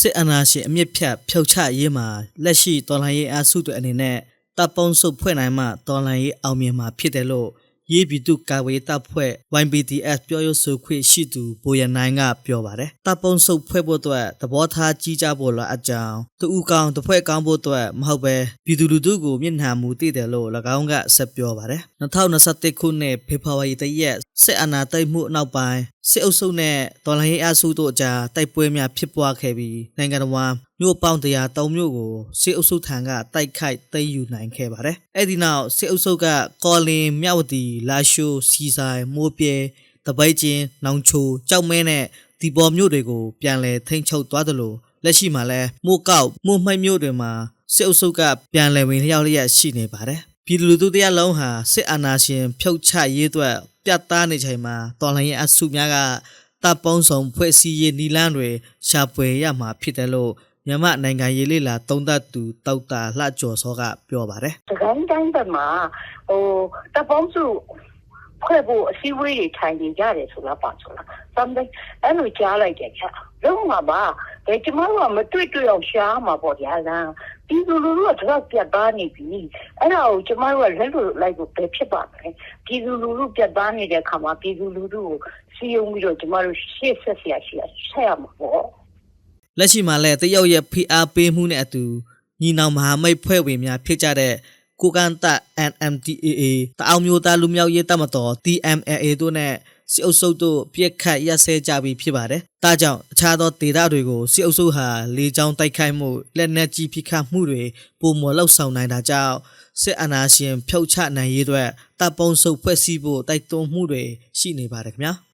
စစ်အာဏာရှင်အမြင့်ဖြတ်ဖြုတ်ချရေးမှာလက်ရှိတော်လှန်ရေးအားစုတွေအနေနဲ့တပ်ပေါင်းစုဖွဲ့နိုင်မှတော်လှန်ရေးအောင်မြင်မှာဖြစ်တယ်လို့ရေးပြည်သူ့ကာကွယ်ရေးတပ်ဖွဲ့ YPDF ပြောရေးဆိုခွင့်ရှိသူဘိုရနိုင်ကပြောပါတယ်တပ်ပေါင်းစုဖွဲ့ဖို့အတွက်သဘောထားကြီးကြဖို့လိုအပ်ကြောင်းသူဦးကောင်တစ်ဖွဲ့ကောင်းဖို့အတွက်မဟုတ်ပဲပြည်သူလူထုကိုမျက်နှာမူတည်တယ်လို့၎င်းကဆက်ပြောပါတယ်2021ခုနှစ်ဖေဖော်ဝါရီတရက် စစ်အာဏာသိမ်းမှုအနောက်ပိုင်းစစ်အုပ်စုနဲ့တော်လှန်ရေးအစုတို့အကြားတိုက်ပွဲများဖြစ်ပွားခဲ့ပြီးနိုင်ငံတော်မှာမြို့ပေါင်း103မြို့ကိုစစ်အုပ်စုထံကတိုက်ခိုက်သိမ်းယူနိုင်ခဲ့ပါတယ်။အဲ့ဒီနောက်စစ်အုပ်စုကကော်လင်မြဝတီလာရှိုးစီဆိုင်မိုးပြဲတပိတ်ချင်းနောင်ချိုကြောက်မဲနဲ့ဒီပေါ်မြို့တွေကိုပြန်လည်ထိန်းချုပ်သွားသလိုလက်ရှိမှာလဲမိုးကောက်မိုးမှိုက်မြို့တွေမှာစစ်အုပ်စုကပြန်လည်ဝင်လျောက်လျက်ရှိနေပါတယ်။ပြည်သူလူထုတရားလုံးဟာစစ်အာဏာရှင်ဖြုတ်ချရေးအတွက် ပြတ်သားနေချိန်မှာတော်လှန်ရေးအစုများကတပ်ပေါင်းဆောင်ဖွဲ့စည်းရေးနီလန်းတွေရှာဖွေရမှာဖြစ်တယ်လို့မြန်မာနိုင်ငံရေးလေလာတုံးသက်သူတောက်တာလှကျော်စောကပြောပါတယ်စကိုင်းတိုင်းဘက်မှာဟိုတပ်ပေါင်းစုဖွဲ့ဖို့အစည်းအဝေးတွေထိုင်နေကြတယ်ဆိုလားပါဆိုလား something အဲ့လိုကြားလိုက်တယ်ဗျလုံးဝပါ အဲကျမတို့ကမတွေ့တွေ့အောင်ရှားမှာပေါ့ဗျာလားပြည်သူလူထုကတော့ပြတ်သားနေပြီအဲ့ဒါကိုကျမတို့ကလက်လို့လိုက်ကိုပဲဖြစ်ပါမယ်ပြည်သူလူထုပြတ်သားနေတဲ့အခါမှာပြည်သူလူထုကိုစီယုံပြီးတော့ကျမတို့ရှေ့ဆက်ဆရာရှိရဆက်ရမှာပေါ့လက်ရှိမှာလည်းတရုတ်ရဲ့ဖိအားပေးမှုနဲ့အတူညီနောင်မဟာမိတ်ဖွဲ့ဝင်များဖြစ်ကြတဲ့ကိုကန်တ NMDAA တအောင်မျိုးသားလူမျိုးရေးတပ်မတော် TMLA တို့နဲ့ စစ်အုပ်စုတို့ပြစ်ခတ်ရက်စဲကြပြီးဖြစ်ပါတယ်။ဒါကြောင့်အခြားသောဒေသတွေကိုစစ်အုပ်စုဟာလေကြောင်းတိုက်ခိုက်မှုလက်နက်ကြီးဖိခတ်မှုတွေပုံမလောက်ဆောင်နိုင်တာကြောင့်စစ်အာဏာရှင်ဖြုတ်ချနိုင်ရေးအတွက်တပ်ပုံစုဖွဲ့စည်းဖို့တိုက်တွန်းမှုတွေရှိနေပါတယ်ခင်ဗျာ။